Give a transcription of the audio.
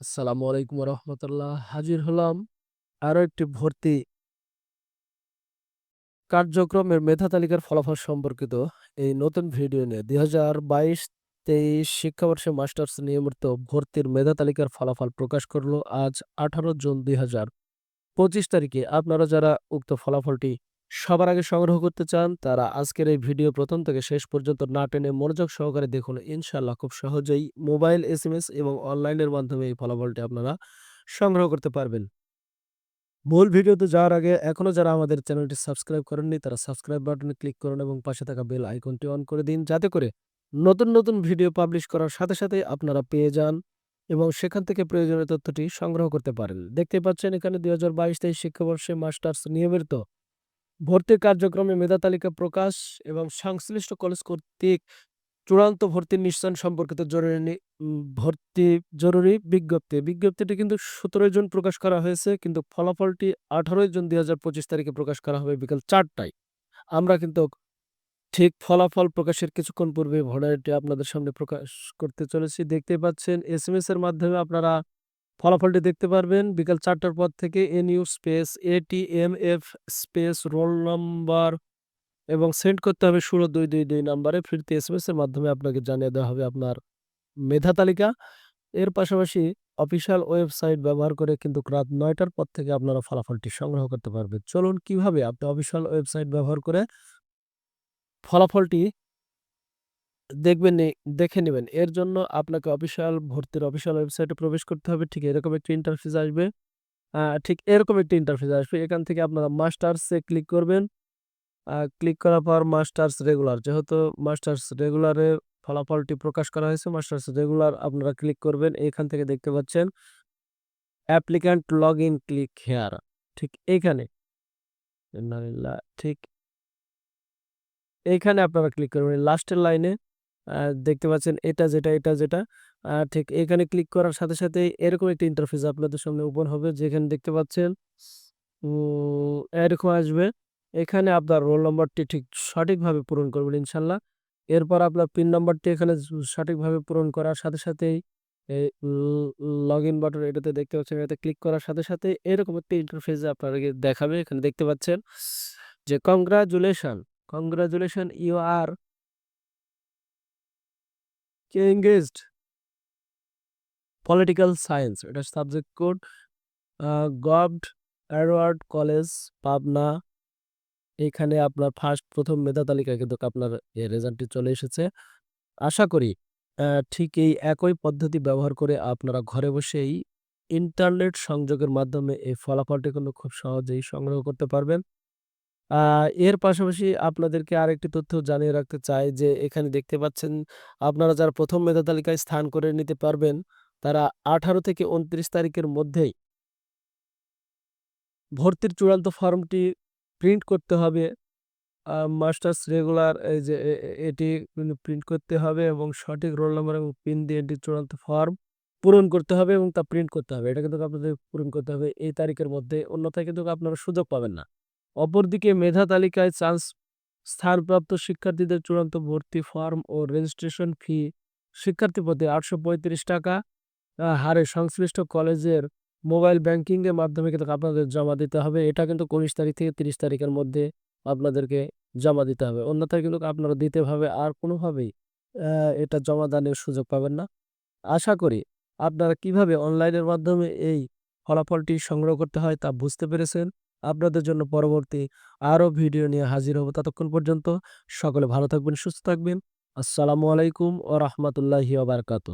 আসসালামু আলাইকুম রহমতুল্লাহ। হাজির হলাম আরও একটি ভর্তি কার্যক্রমের মেধা তালিকার ফলাফল সম্পর্কিত এই নতুন ভিডিও নিয়ে। দুই হাজার বাইশ তেইশ শিক্ষাবর্ষে মাস্টার্স নিয়মিত ভর্তির মেধা তালিকার ফলাফল প্রকাশ করল আজ আঠারো জুন দুই হাজার পঁচিশ তারিখে। আপনারা যারা উক্ত ফলাফলটি সবার আগে সংগ্রহ করতে চান, তারা আজকের এই ভিডিও প্রথম থেকে শেষ পর্যন্ত না টেনে মনোযোগ সহকারে দেখুন। ইনশাল্লাহ খুব সহজেই মোবাইল, এসএমএস এবং অনলাইনের মাধ্যমে এই ফলাফলটি আপনারা সংগ্রহ করতে পারবেন। মূল ভিডিওতে যাওয়ার আগে এখনও যারা আমাদের চ্যানেলটি সাবস্ক্রাইব করেননি, তারা সাবস্ক্রাইব বাটনে ক্লিক করুন এবং পাশে থাকা বেল আইকনটি অন করে দিন, যাতে করে নতুন নতুন ভিডিও পাবলিশ করার সাথে সাথে আপনারা পেয়ে যান এবং সেখান থেকে প্রয়োজনীয় তথ্যটি সংগ্রহ করতে পারেন। দেখতে পাচ্ছেন এখানে দুই হাজার বাইশ তেইশ শিক্ষাবর্ষে মাস্টার্স নিয়মিত ভর্তি কার্যক্রমে মেধা তালিকা প্রকাশ এবং সংশ্লিষ্ট কলেজ কর্তৃক চূড়ান্ত ভর্তির নিশ্চয়ন সম্পর্কিত জরুরি ভর্তি জরুরি বিজ্ঞপ্তি। বিজ্ঞপ্তিটি কিন্তু সতেরোই জুন প্রকাশ করা হয়েছে, কিন্তু ফলাফলটি আঠারোই জুন দুই হাজার পঁচিশ তারিখে প্রকাশ করা হবে বিকাল চারটায়। আমরা কিন্তু ঠিক ফলাফল প্রকাশের কিছুক্ষণ পূর্বে ভর্ডারটি আপনাদের সামনে প্রকাশ করতে চলেছি। দেখতে পাচ্ছেন এস এর মাধ্যমে আপনারা ফলাফলটি দেখতে পারবেন। বিকাল চারটার পর থেকে N U space ATM F space roll number এবং সেন্ড করতে হবে ষোলো দুই দুই দুই নাম্বারে। ফিরতি এস এম এর মাধ্যমে আপনাকে জানিয়ে দেওয়া হবে আপনার মেধা তালিকা। এর পাশাপাশি অফিসিয়াল ওয়েবসাইট ব্যবহার করে কিন্তু রাত নয়টার পর থেকে আপনারা ফলাফলটি সংগ্রহ করতে পারবেন। চলুন কীভাবে আপনি অফিসিয়াল ওয়েবসাইট ব্যবহার করে ফলাফলটি দেখবেন দেখে নেবেন। এর জন্য আপনাকে অফিসিয়াল ভর্তির অফিসিয়াল ওয়েবসাইটে প্রবেশ করতে হবে। ঠিক এরকম একটি ইন্টারফেস আসবে। ঠিক এরকম একটি ইন্টারফেস আসবে। এখান থেকে আপনারা মাস্টার্সে ক্লিক করবেন। ক্লিক করার পর মাস্টার্স রেগুলার যেহেতু মাস্টার্স রেগুলারে ফলাফলটি প্রকাশ করা হয়েছে মাস্টার্স রেগুলার আপনারা ক্লিক করবেন। এখান থেকে দেখতে পাচ্ছেন applicant log in click here ঠিক এইখানে ঠিক এইখানে আপনারা ক্লিক করবেন। লাস্টের লাইনে দেখতে পাচ্ছেন এটা যেটা এটা যেটা। আহ, ঠিক এখানে ক্লিক করার সাথে সাথে এরকম একটা ইন্টারফেস আপনাদের সামনে ওপেন হবে যেখানে দেখতে পাচ্ছেন এরকম আসবে। এখানে আপনার রোল নম্বরটি ঠিক সঠিকভাবে পূরণ করবেন ইনশাল্লাহ। এরপর আপনার পিন নম্বরটি এখানে সঠিকভাবে পূরণ করার সাথে সাথেই লগ ইন বাটন এটাতে দেখতে পাচ্ছেন এটাতে ক্লিক করার সাথে সাথে এরকম একটি ইন্টারফেস আপনাকে দেখাবে। এখানে দেখতে পাচ্ছেন যে congratulation congratulation you are engaged political science, এটা subject code. Govt Edward college, Pabna. এখানে আপনার ফার্স্ট, প্রথম মেধা তালিকায় কিন্তু আপনার রেজাল্টটি চলে এসেছে। আশা করি ঠিক এই একই পদ্ধতি ব্যবহার করে আপনারা ঘরে বসেই ইন্টারনেট সংযোগের মাধ্যমে এই ফলাফলটি কিন্তু খুব সহজেই সংগ্রহ করতে পারবেন। এর পাশাপাশি আপনাদেরকে আরেকটি তথ্য জানিয়ে রাখতে চাই যে, এখানে দেখতে পাচ্ছেন আপনারা যারা প্রথম মেধা তালিকায় স্থান করে নিতে পারবেন, তারা আঠারো থেকে উনত্রিশ তারিখের মধ্যেই ভর্তির চূড়ান্ত ফর্মটি প্রিন্ট করতে হবে। মাস্টার্স রেগুলার এই যে এটি প্রিন্ট করতে হবে এবং সঠিক রোল নাম্বার এবং পিন দিয়ে এটি চূড়ান্ত ফর্ম পূরণ করতে হবে এবং তা প্রিন্ট করতে হবে। এটা কিন্তু আপনাদের পূরণ করতে হবে এই তারিখের মধ্যে, অন্যথায় কিন্তু আপনারা সুযোগ পাবেন না। অপরদিকে মেধা তালিকায় চান্স স্থানপ্রাপ্ত শিক্ষার্থীদের চূড়ান্ত ভর্তি ফর্ম ও রেজিস্ট্রেশন ফি শিক্ষার্থী প্রতি আটশো টাকা। হারে সংশ্লিষ্ট কলেজের মোবাইল ব্যাংকিংয়ের মাধ্যমে কিন্তু আপনাদের জমা দিতে হবে। এটা কিন্তু উনিশ তারিখ থেকে তিরিশ তারিখের মধ্যে আপনাদেরকে জমা দিতে হবে। অন্যথায় কিন্তু আপনারা দিতে হবে আর কোনোভাবেই এটা জমা দানের সুযোগ পাবেন না। আশা করি আপনারা কীভাবে অনলাইনের মাধ্যমে এই ফলাফলটি সংগ্রহ করতে হয় তা বুঝতে পেরেছেন। আপনাদের জন্য পরবর্তী আরও ভিডিও নিয়ে হাজির হব। ততক্ষণ পর্যন্ত সকলে ভালো থাকবেন, সুস্থ থাকবেন। আসসালামু আলাইকুম ও রহমতুল্লাহি বারকাত